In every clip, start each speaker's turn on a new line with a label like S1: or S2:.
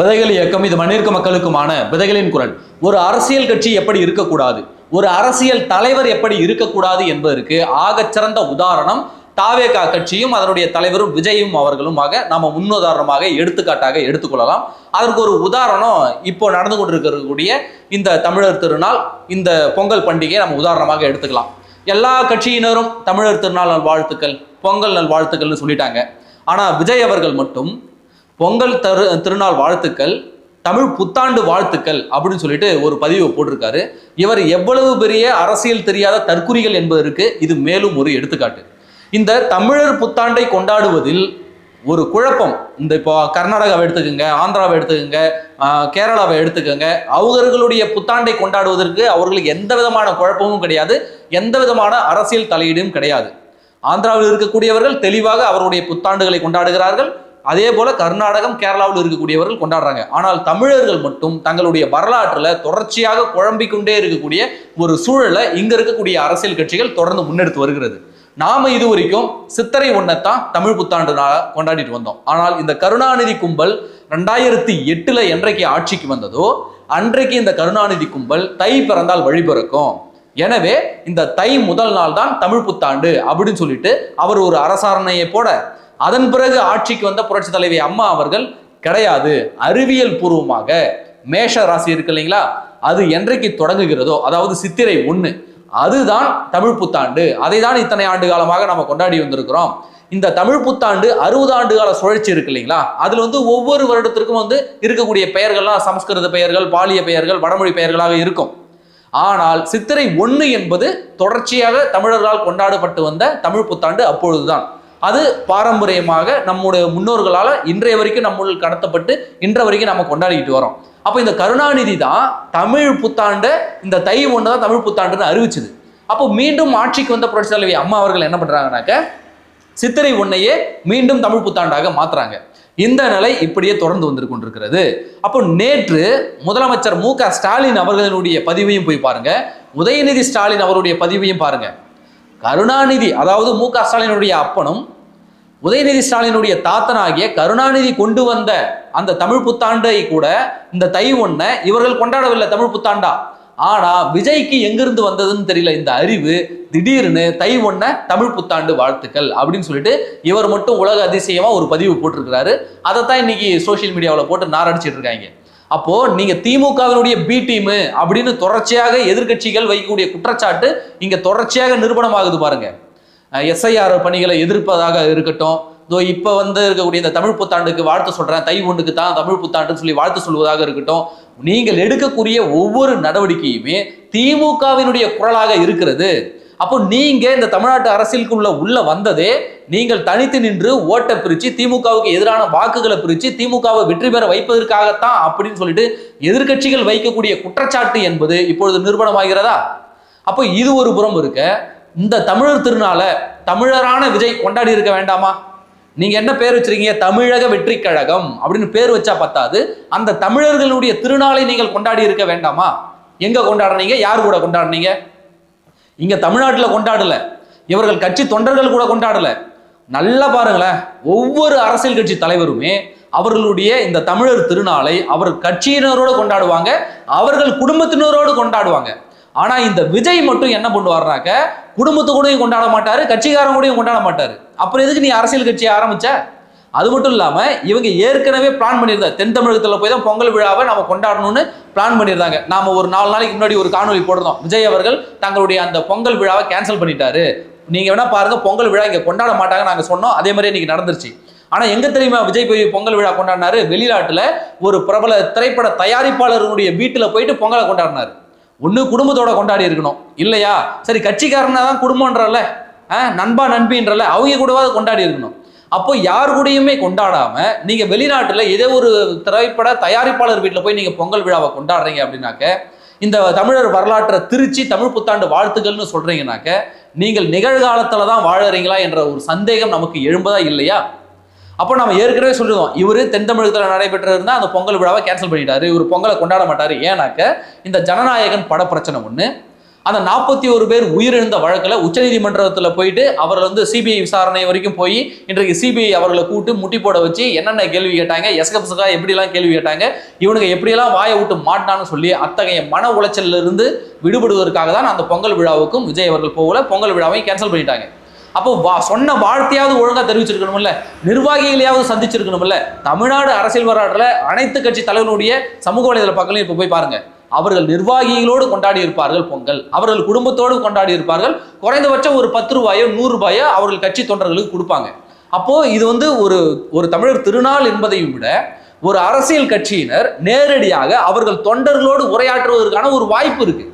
S1: விதைகள் இயக்கம் இது மண்ணிற்கு மக்களுக்குமான விதைகளின் குரல். ஒரு அரசியல் கட்சி எப்படி இருக்கக்கூடாது? ஒரு அரசியல் தலைவர் எப்படி இருக்கக்கூடாது என்பதற்கு ஆகச்சிறந்த உதாரணம் தாவேகா கட்சியும் அதனுடைய தலைவரும் விஜயும் அவர்களுமாக நாம முன்னுதாரணமாக எடுத்துக்காட்டாக எடுத்துக்கொள்ளலாம். அதற்கு ஒரு உதாரணம் இப்போ நடந்து கொண்டிருக்கக்கூடிய இந்த தமிழர் திருநாள் இந்த பொங்கல் பண்டிகையை நம்ம உதாரணமாக எடுத்துக்கலாம். எல்லா கட்சியினரும் தமிழர் திருநாள் நல் வாழ்த்துக்கள் பொங்கல் நல் வாழ்த்துக்கள்னு சொல்லிட்டாங்க. ஆனால் விஜய் அவர்கள் மட்டும் பொங்கல் தரு திருநாள் வாழ்த்துக்கள் தமிழ் புத்தாண்டு வாழ்த்துக்கள் அப்படின்னு சொல்லிட்டு ஒரு பதிவு போட்டிருக்காரு. இவர் எவ்வளவு பெரிய அரசியல் தெரியாத தற்குறிகள் என்பதற்கு இது மேலும் ஒரு எடுத்துக்காட்டு. இந்த தமிழர் புத்தாண்டை கொண்டாடுவதில் ஒரு குழப்பம். இந்த இப்போ கர்நாடகாவை எடுத்துக்கோங்க ஆந்திராவை எடுத்துக்கோங்க கேரளாவை எடுத்துக்கோங்க. அவர்களுடைய புத்தாண்டை கொண்டாடுவதற்கு அவர்களுக்கு எந்த விதமான குழப்பமும் கிடையாது. எந்த விதமான அரசியல் தலையீடும் கிடையாது. ஆந்திராவில் இருக்கக்கூடியவர்கள் தெளிவாக அவருடைய புத்தாண்டுகளை கொண்டாடுகிறார்கள். அதே போல கர்நாடகம் கேரளாவில் இருக்கக்கூடியவர்கள் கொண்டாடுறாங்க. ஆனால் தமிழர்கள் மட்டும் தங்களுடைய வரலாற்றில் தொடர்ச்சியாக குழம்பிக்கொண்டே இருக்கக்கூடிய ஒரு சூழலை இங்க இருக்கக்கூடிய அரசியல் கட்சிகள் தொடர்ந்து முன்னெடுத்து வருகிறது. நாம இது வரைக்கும் சித்திரை ஒன்னத்தான் தமிழ் புத்தாண்டு கொண்டாடிட்டு வந்தோம். ஆனால் இந்த கருணாநிதி கும்பல் ரெண்டாயிரத்தி எட்டுல என்றைக்கு ஆட்சிக்கு வந்ததோ அன்றைக்கு இந்த கருணாநிதி கும்பல் தை பிறந்தால் வழிபிறக்கும் எனவே இந்த தை முதல் நாள் தான் தமிழ் புத்தாண்டு அப்படின்னு சொல்லிட்டு அவர் ஒரு அரசாரணையை போட அதன் பிறகு ஆட்சிக்கு வந்த புரட்சி தலைவி அம்மா அவர்கள் கிடையாது. அறிவியல் பூர்வமாக மேஷ ராசி இருக்கு இல்லைங்களா? அது என்றைக்கு தொடங்குகிறதோ அதாவது சித்திரை ஒண்ணு அதுதான் தமிழ் புத்தாண்டு. அதை தான் இத்தனை ஆண்டு காலமாக நம்ம கொண்டாடி வந்திருக்கிறோம். இந்த தமிழ் புத்தாண்டு அறுபது ஆண்டு கால சுழற்சி இருக்கு இல்லைங்களா? அதுல வந்து ஒவ்வொரு வருடத்திற்கும் வந்து இருக்கக்கூடிய பெயர்கள்லாம் சமஸ்கிருத பெயர்கள் பாலிய பெயர்கள் வடமொழி பெயர்களாக இருக்கும். ஆனால் சித்திரை ஒன்று என்பது தொடர்ச்சியாக தமிழர்களால் கொண்டாடப்பட்டு வந்த தமிழ் புத்தாண்டு அப்பொழுதுதான். அது பாரம்பரியமாக நம்முடைய முன்னோர்களால் இன்றைய வரைக்கும் நம்முள் கடத்தப்பட்டு இன்றைய வரைக்கும் நம்ம கொண்டாடிக்கிட்டு வரோம். அப்போ இந்த கருணாநிதி தான் தமிழ் புத்தாண்டை இந்த தை ஒன்று தான் தமிழ் புத்தாண்டுன்னு அறிவிச்சது. அப்போ மீண்டும் ஆட்சிக்கு வந்த புரட்சி தலைவி அம்மா அவர்கள் என்ன பண்ணுறாங்கனாக்க சித்திரை ஒன்னையே மீண்டும் தமிழ் புத்தாண்டாக மாற்றுறாங்க இந்த நிலை இப்படியே தொடர்ந்து வந்து கொண்டிருக்கிறது. அப்போ நேற்று முதலமைச்சர் மு க ஸ்டாலின் அவர்களுடைய பதிவையும் போய் பாருங்க. உதயநிதி ஸ்டாலின் அவருடைய பதிவையும் பாருங்க. கருணாநிதி அதாவது மு க ஸ்டாலினுடைய அப்பனும் உதயநிதி ஸ்டாலினுடைய தாத்தனாகிய கருணாநிதி கொண்டு வந்த அந்த தமிழ் புத்தாண்டை கூட இந்த தை ஒன்ன இவர்கள் கொண்டாடவில்லை தமிழ் புத்தாண்டா? ஆனா விஜய்க்கு எங்கிருந்து வந்ததுன்னு தெரியல இந்த அறிவு திடீர்னு தை ஒன்ன தமிழ் புத்தாண்டு வாழ்த்துக்கள் அப்படின்னு சொல்லிட்டு இவர் மட்டும் உலக அதிசயமா ஒரு பதிவு போட்டிருக்கிறாரு. அதைத்தான் இன்னைக்கு சோஷியல் மீடியாவில் போட்டு நாரடிச்சிட்டு இருக்காங்க. அப்போ நீங்க திமுகவினுடைய பி டீம் அப்படின்னு தொடர்ச்சியாக எதிர்க்கட்சிகள் வைக்கக்கூடிய குற்றச்சாட்டு இங்க தொடர்ச்சியாக நிரூபணமாகுது பாருங்க. எஸ்ஐஆர் பணிகளை எதிர்ப்பதாக இருக்கட்டும். இதோ இப்போ வந்து இருக்கக்கூடிய இந்த தமிழ் புத்தாண்டுக்கு வாழ்த்து சொல்கிறேன் தை ஒன்றுக்கு தான் தமிழ் புத்தாண்டுன்னு சொல்லி வாழ்த்து சொல்வதாக இருக்கட்டும். நீங்கள் எடுக்கக்கூடிய ஒவ்வொரு நடவடிக்கையுமே திமுகவினுடைய குரலாக இருக்கிறது. அப்போ நீங்க இந்த தமிழ்நாட்டு அரசியலுக்குள்ள உள்ள வந்ததே நீங்கள் தனித்து நின்று ஓட்டை பிரிச்சு திமுகவுக்கு எதிரான வாக்குகளை பிரிச்சு திமுகவை வெற்றி பெற வைப்பதற்காகத்தான் அப்படின்னு சொல்லிட்டு எதிர்க்கட்சிகள் வைக்கக்கூடிய குற்றச்சாட்டு என்பது இப்பொழுது நிறுவனமாகிறதா அப்போ இது ஒரு புறம் இருக்க இந்த தமிழர் திருநாளை தமிழரான விஜய் கொண்டாடி இருக்க வேண்டாமா? நீங்க என்ன பேர் வச்சிருக்கீங்க? தமிழக வெற்றி கழகம் அப்படின்னு பேர் வச்சா பத்தாது. அந்த தமிழர்களுடைய திருநாளை நீங்கள் கொண்டாடி இருக்க வேண்டாமா? எங்க கொண்டாடுனீங்க? யார் கூட கொண்டாடுனீங்க? இங்க தமிழ்நாட்டில் கொண்டாடல. இவர்கள் கட்சி தொண்டர்கள் கூட கொண்டாடல. நல்லா பாருங்களேன். ஒவ்வொரு அரசியல் கட்சி தலைவருமே அவர்களுடைய இந்த தமிழர் திருநாளை அவர் கட்சியினரோடு கொண்டாடுவாங்க அவர்கள் குடும்பத்தினரோடு கொண்டாடுவாங்க. ஆனா இந்த விஜய் மட்டும் என்ன பண்ணுவாருனாக்க குடும்பத்து கூடயும் கொண்டாட மாட்டாரு கட்சிக்காரன் கூடயும் கொண்டாட மாட்டாரு. அப்புறம் எதுக்கு நீ அரசியல் கட்சியை ஆரம்பிச்ச? அது மட்டும் இல்லாம இவங்க ஏற்கனவே பிளான் பண்ணியிருந்தாங்க தென் தமிழகத்துல போய் தான் பொங்கல் விழாவை நம்ம கொண்டாடணும்னு பிளான் பண்ணியிருந்தாங்க. நாம ஒரு நாலு நாளைக்கு முன்னாடி ஒரு காணொலி போட்டிருந்தோம். விஜய் அவர்கள் தங்களுடைய அந்த பொங்கல் விழாவை கேன்சல் பண்ணிட்டாரு. நீங்க வேணா பாருங்க பொங்கல் விழா இங்க கொண்டாட மாட்டாங்க நாங்க சொன்னோம். அதே மாதிரி இன்னைக்கு நடந்துருச்சு. ஆனா எங்க தெரியுமா விஜய் போய் பொங்கல் விழா கொண்டாடினாரு? வெளிநாட்டுல ஒரு பிரபல திரைப்பட தயாரிப்பாளருடைய வீட்டுல போயிட்டு பொங்கலை கொண்டாடினாரு. ஒன்று குடும்பத்தோட கொண்டாடி இருக்கணும். இல்லையா? சரி கட்சிக்காரனா தான் குடும்பம்ன்றல நண்பா நண்பின்றல அவங்க கூடவாது கொண்டாடி இருக்கணும். அப்போ யார் கூடயுமே கொண்டாடாம நீங்க வெளிநாட்டுல ஏதோ ஒரு திரைப்பட தயாரிப்பாளர் வீட்டில் போய் நீங்க பொங்கல் விழாவை கொண்டாடுறீங்க அப்படின்னாக்க இந்த தமிழர் வரலாற்றை திருச்சி தமிழ் புத்தாண்டு வாழ்த்துக்கள்னு சொல்றீங்கனாக்க நீங்கள் நிகழ்காலத்துல தான் வாழறீங்களா என்ற ஒரு சந்தேகம் நமக்கு எழும்பதா இல்லையா? அப்போ நம்ம ஏற்கனவே சொல்லிடுவோம் இவர் தென் தமிழகத்தில் நடைபெற்று இருந்தால் அந்த பொங்கல் விழாவை கேன்சல் பண்ணிட்டாரு இவர் பொங்கலை கொண்டாட மாட்டார். ஏன்னாக்க இந்த ஜனநாயகன் பட பிரச்சனை ஒன்று அந்த நாற்பத்தி ஒரு பேர் உயிரிழந்த வழக்கில் உச்சநீதிமன்றத்தில் போயிட்டு அவர்கள் வந்து சிபிஐ விசாரணை வரைக்கும் போய் இன்றைக்கு சிபிஐ அவர்களை கூட்டு முட்டி போட வச்சு என்னென்ன கேள்வி கேட்டாங்க எஸ்கப்ஸுக்கா எப்படிலாம் கேள்வி கேட்டாங்க இவனுங்க எப்படியெல்லாம் வாயை விட்டு மாட்டான்னு சொல்லி அத்தகைய மன உளைச்சலிருந்து விடுபடுவதற்காக தான் அந்த பொங்கல் விழாவுக்கும் விஜய் அவர்கள் போகல பொங்கல் விழாவையும் கேன்சல் பண்ணிட்டாங்க. அப்போ வா சொன்ன வாழ்த்தையாவது ஒழுங்காக தெரிவிச்சிருக்கணும்ல நிர்வாகிகளையாவது சந்திச்சிருக்கணும்ல தமிழ்நாடு அரசியல் வரலாற்றில் அனைத்து கட்சி தலைவர்களுடைய சமூக வலைதள பக்கங்களையும் இப்போ போய் பாருங்க. அவர்கள் நிர்வாகிகளோடு கொண்டாடி இருப்பார்கள் பொங்கல். அவர்கள் குடும்பத்தோடு கொண்டாடி இருப்பார்கள். குறைந்தபட்சம் ஒரு பத்து ரூபாயோ நூறு ரூபாயோ அவர்கள் கட்சி தொண்டர்களுக்கு கொடுப்பாங்க. அப்போ இது வந்து ஒரு ஒரு தமிழர் திருநாள் என்பதையும் விட ஒரு அரசியல் கட்சியினர் நேரடியாக அவர்கள் தொண்டர்களோடு உரையாற்றுவதற்கான ஒரு வாய்ப்பு இருக்குது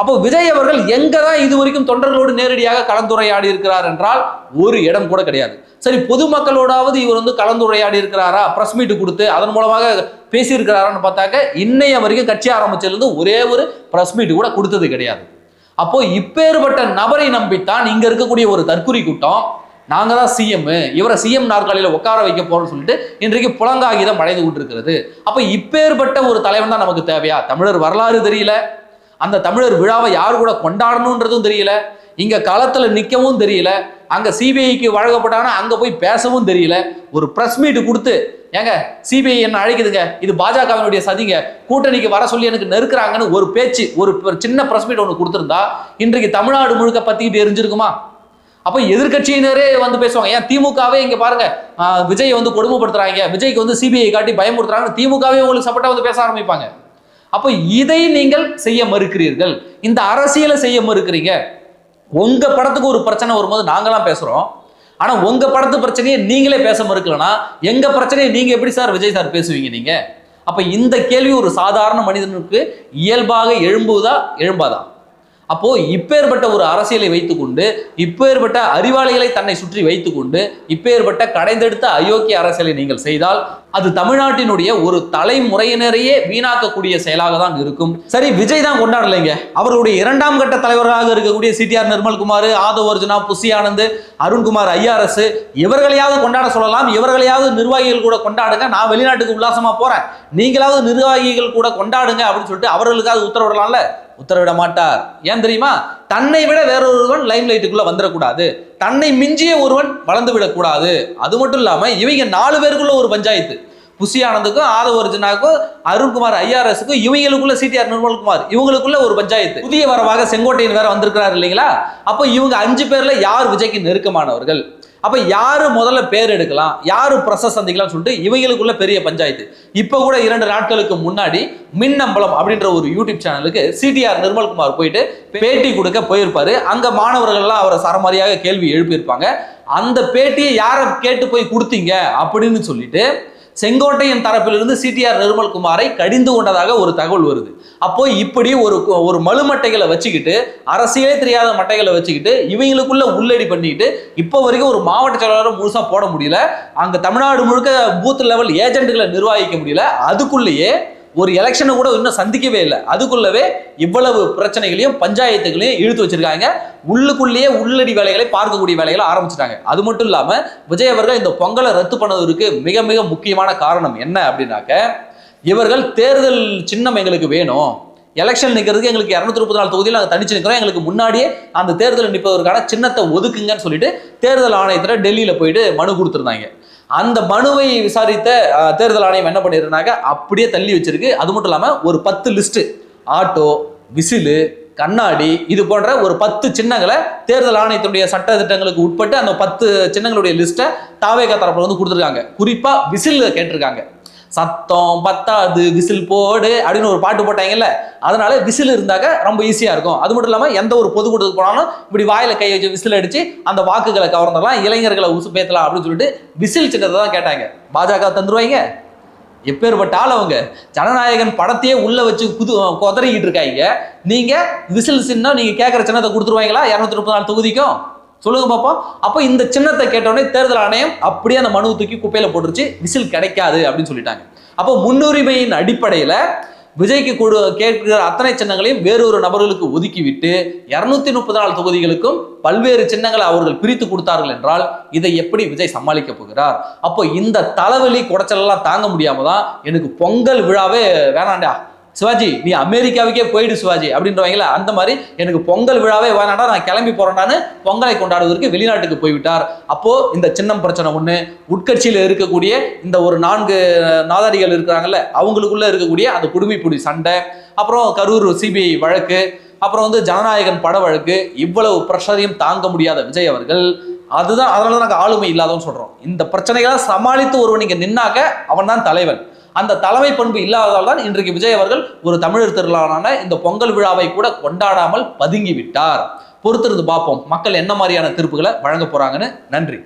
S1: அப்போ விஜய் அவர்கள் எங்க தான் இது வரைக்கும் தொண்டர்களோடு நேரடியாக கலந்துரையாடி இருக்கிறார் என்றால் ஒரு இடம் கூட கிடையாது. சரி பொதுமக்களோடாவது இவர் வந்து கலந்துரையாடி இருக்கிறாரா? பிரஸ் மீட் கொடுத்து அதன் மூலமாக பேசியிருக்கிறாரான்னு பார்த்தாக்க இன்னைய வரைக்கும் கட்சி ஆரம்பிச்சதுலேருந்து ஒரே ஒரு பிரஸ் மீட் கூட கொடுத்தது கிடையாது. அப்போ இப்பேற்பட்ட நபரை நம்பித்தான் இங்க இருக்கக்கூடிய ஒரு தற்குறி கூட்டம் நாங்க தான் சிஎம் இவரை சிஎம் நாற்காலியில உட்கார வைக்க போறோம்னு சொல்லிட்டு இன்றைக்கு புலங்காகிதம் அடைந்து கொண்டிருக்கிறது. அப்ப இப்பேற்பட்ட ஒரு தலைவன் தான் நமக்கு தேவையா? தமிழர் வரலாறு தெரியல. அந்த தமிழர் விழாவை யார் கூட கொண்டாடணுன்றதும் தெரியல. இங்க களத்துல நிக்கவும் தெரியல. அங்க சிபிஐக்கு வழங்கப்பட்டாங்கன்னா அங்க போய் பேசவும் தெரியல. ஒரு பிரஸ் மீட் கொடுத்து ஏங்க சிபிஐ என்ன அழைக்குதுங்க? இது பாஜகவினுடைய சதிங்க. கூட்டணிக்கு வர சொல்லி எனக்கு நெருக்கிறாங்கன்னு ஒரு பேச்சு ஒரு சின்ன பிரஸ் மீட் ஒன்று கொடுத்துருந்தா இன்றைக்கு தமிழ்நாடு முழுக்க பத்திக்கிட்டு எரிஞ்சிருக்குமா? அப்போ எதிர்க்கட்சியினரே வந்து பேசுவாங்க. ஏன் திமுகவே இங்க பாருங்க விஜய் வந்து கொடுமைப்படுத்துறாங்க. விஜய்க்கு வந்து சிபிஐ காட்டி பயமுறுத்துறாங்க திமுகவே உங்களுக்கு சப்போர்ட்டா வந்து பேச ஆரம்பிப்பாங்க. அப்போ இதை நீங்கள் செய்ய மறுக்கிறீர்கள். இந்த அரசியலை செய்ய மறுக்கிறீங்க. உங்க படத்துக்கு ஒரு பிரச்சனை வரும்போது நாங்களாம் பேசுறோம். ஆனா உங்க படத்து பிரச்சனையை நீங்களே பேச மறுக்கலனா எங்க பிரச்சனையை நீங்க எப்படி சார் விஜய் சார் பேசுவீங்க நீங்க? அப்ப இந்த கேள்வி ஒரு சாதாரண மனிதனுக்கு இயல்பாக எழும்புவதா எழும்பாதா? அப்போ இப்பேற்பட்ட ஒரு அரசியலை வைத்துக்கொண்டு இப்பேற்பட்ட அறிவாளிகளை தன்னை சுற்றி வைத்துக்கொண்டு இப்பேற்பட்ட கடைந்தெடுத்த அயோக்கிய அரசியலை நீங்கள் செய்தால் அது தமிழ்நாட்டினுடைய ஒரு தலைமுறையினரையே வீணாக்கக்கூடிய செயலாக தான் இருக்கும். சரி விஜய் தான் கொண்டாடலைங்க. அவருடைய இரண்டாம் கட்ட தலைவராக இருக்கக்கூடிய சிடிஆர் நிர்மல்குமார் ஆதவ் அர்ஜுனா புசி ஆனந்த் அருண்குமார் ஐஆர்எஸ் இவர்களையாவது கொண்டாட சொல்லலாம். இவர்களையாவது நிர்வாகிகள் கூட கொண்டாடுங்க. நான் வெளிநாட்டுக்கு உல்லாசமா போறேன். நீங்களாவது நிர்வாகிகள் கூட கொண்டாடுங்க அப்படின்னு சொல்லிட்டு அவர்களுக்காவது உத்தரவிடலாம்ல? உத்தரவிட மாட்டார் ஏன் தெரியுமா? தன்னை விட வேறொருவன் லைம் லைட்டுக்குள்ள வந்துடக்கூடாது. தன்னை மிஞ்சிய ஒருவன் வளர்ந்து விடக்கூடாது. அது மட்டும் இல்லாம இவங்க நாலு பேருக்குள்ள ஒரு பஞ்சாயத்து. புசி ஆனந்துக்கும் ஆதவ அர்ஜுனாக்கும் அருண்குமார் ஐஆர்எஸ்க்கும் இவங்களுக்குள்ள சிடிஆர் நிர்மல்குமார் இவங்களுக்குள்ள ஒரு பஞ்சாயத்து. புதிய வரவாக செங்கோட்டையின் வேற வந்திருக்கிறார் இல்லைங்களா? அப்போ இவங்க அஞ்சு பேர்ல யார் விஜய்க்கு நெருக்கமானவர்கள்? அப்போ யார் முதல்ல பேர் எடுக்கலாம்? யார் ப்ரசஸ் சந்திக்கலாம்னு சொல்லிட்டு இவங்களுக்குள்ள பெரிய பஞ்சாயத்து. இப்போ கூட இரண்டு நாட்களுக்கு முன்னாடி மின்னம்பலம் அப்படின்ற ஒரு யூடியூப் சேனலுக்கு சிடிஆர் நிர்மல்குமார் போயிட்டு பேட்டி கொடுக்க போயிருப்பாரு. அங்கே மாணவர்கள்லாம் அவரை சரமாரியாக கேள்வி எழுப்பியிருப்பாங்க. அந்த பேட்டியை யாரை கேட்டு போய் கொடுத்தீங்க அப்படின்னு சொல்லிட்டு செங்கோட்டையன் தரப்பிலிருந்து சிடிஆர் நிர்மல்குமாரை கடிந்து கொண்டதாக ஒரு தகவல் வருது. அப்போ இப்படி ஒரு ஒரு மலுமட்டைகளை வச்சுக்கிட்டு அரசியலே தெரியாத மட்டைகளை வச்சுக்கிட்டு இவங்களுக்குள்ள உள்ளடி பண்ணிக்கிட்டு இப்போ வரைக்கும் ஒரு மாவட்ட செயலாளரை முழுசா போட முடியல. அங்க தமிழ்நாடு முழுக்க பூத் லெவல் ஏஜென்ட்டுகளை நிர்வகிக்க முடியல. அதுக்குள்ளேயே ஒரு எலெக்ஷனை கூட இன்னும் சந்திக்கவே இல்லை. அதுக்குள்ளவே இவ்வளவு பிரச்சனைகளையும் பஞ்சாயத்துகளையும் இழுத்து வச்சிருக்காங்க. உள்ளுக்குள்ளேயே உள்ளடி வேலைகளை பார்க்கக்கூடிய வேலைகளை ஆரம்பிச்சிட்டாங்க. அது மட்டும் இல்லாமல் விஜய் அவர்கள் இந்த பொங்கலை ரத்து பண்ணதற்கு மிக மிக முக்கியமான காரணம் என்ன அப்படின்னாக்க இவர்கள் தேர்தல் சின்னம் எங்களுக்கு வேணும். எலெக்ஷன் நிற்கிறதுக்கு எங்களுக்கு இரநூத்தி முப்பத்தி நாலு தொகுதியில் நாங்கள் தனிச்சு நிற்கிறோம் எங்களுக்கு முன்னாடியே அந்த தேர்தலில் நிற்பதற்கான சின்னத்தை ஒதுக்குங்கன்னு சொல்லிட்டு தேர்தல் ஆணையத்தில் டெல்லியில் போயிட்டு மனு கொடுத்துருந்தாங்க. அந்த மனுவை விசாரித்த தேர்தல் ஆணையம் என்ன பண்ணிருந்தாங்க அப்படியே தள்ளி வச்சிருக்கு. அது மட்டும் இல்லாமல் ஒரு பத்து லிஸ்ட்டு ஆட்டோ விசிலு கண்ணாடி இது போன்ற ஒரு பத்து சின்னங்களை தேர்தல் ஆணையத்தினுடைய சட்ட திட்டங்களுக்கு உட்பட்டு அந்த பத்து சின்னங்களுடைய லிஸ்ட்டை தாவேகா தரப்புல வந்து கொடுத்துருக்காங்க. குறிப்பா விசில் கேட்டிருக்காங்க. சத்தம் பத்தாது விசில் போடு அப்படின்னு ஒரு பாட்டு போட்டாங்கல்ல அதனால விசில் இருந்தாக்க ரொம்ப ஈஸியா இருக்கும். அது மட்டும் இல்லாம எந்த ஒரு பொதுக்கூட்டத்துக்கு போனாலும் இப்படி வாயில கை வச்சு விசில் அடிச்சு அந்த வாக்குகளை கவர்ந்துடலாம் இளைஞர்களை உசு பேத்தலாம் அப்படின்னு சொல்லிட்டு விசில் சின்னத்தை தான் கேட்டாங்க. பாஜக தந்துருவாங்க. எப்பேற்பட்ட ஆள் அவங்க? ஜனநாயகன் படத்தையே உள்ள வச்சு குது கொதறிக்கிட்டு இருக்காங்க. நீங்க விசில் சின்னம் நீங்க கேட்குற சின்னத்தை கொடுத்துருவாங்களா? இரநூத்தி முப்பது நாள் தொகுதிக்கும்? சொல்லுங்க பாப்போம் அப்போ இந்த சின்னத்தை கேட்டோடனே தேர்தல் ஆணையம் அப்படியே அந்த மனுவை தூக்கி குப்பையில போட்டுருச்சு. விசில் கிடைக்காது அப்படின்னு சொல்லிட்டாங்க. அப்போ முன்னுரிமையின் அடிப்படையில விஜய்க்கு கொடு கேட்கிற அத்தனை சின்னங்களையும் வேறொரு நபர்களுக்கு ஒதுக்கிவிட்டு இருநூத்தி முப்பத்தி நாலு தொகுதிகளுக்கும் பல்வேறு சின்னங்களை அவர்கள் பிரித்து கொடுத்தார்கள் என்றால் இதை எப்படி விஜய் சமாளிக்க போகிறார்? அப்போ இந்த தலைவலி குடைச்சல் எல்லாம் தாங்க முடியாம தான் எனக்கு பொங்கல் விழாவே வேணாண்டா. சிவாஜி நீ அமெரிக்காவுக்கே போயிடு சிவாஜி அப்படின்றவங்கள அந்த மாதிரி எனக்கு பொங்கல் விழாவே வேணாடா நான் கிளம்பி போறேன்டான்னு பொங்கலை கொண்டாடுவதற்கு வெளிநாட்டுக்கு போய்விட்டார். அப்போ இந்த சின்னம் பிரச்சனை ஒண்ணு உட்கட்சியில் இருக்கக்கூடிய இந்த ஒரு நான்கு நாதாரிகள் இருக்கிறாங்கல்ல அவங்களுக்குள்ள இருக்கக்கூடிய அந்த குடுமிப்புடி சண்டை அப்புறம் கரூர் சிபிஐ வழக்கு அப்புறம் வந்து ஜனநாயகன் பட வழக்கு இவ்வளவு பிரஷரையும் தாங்க முடியாத விஜய் அவர்கள். அதுதான் அதனால தான் நாங்கள் ஆளுமை இல்லாதவன்னு சொல்றோம். இந்த பிரச்சனைகளை சமாளித்து ஒருவன் இங்க நின்னாக்க அவன் தான் தலைவன். அந்த தலைமை பண்பு இல்லாததால் தான் இன்றைக்கு விஜய் அவர்கள் ஒரு தமிழர் திருநாளான இந்த பொங்கல் விழாவை கூட கொண்டாடாமல் பதுங்கி விட்டார். பொறுத்திருந்து பார்ப்போம். மக்கள் என்ன மாதிரியான தீர்ப்புகளை வழங்க போறாங்கன்னு. நன்றி.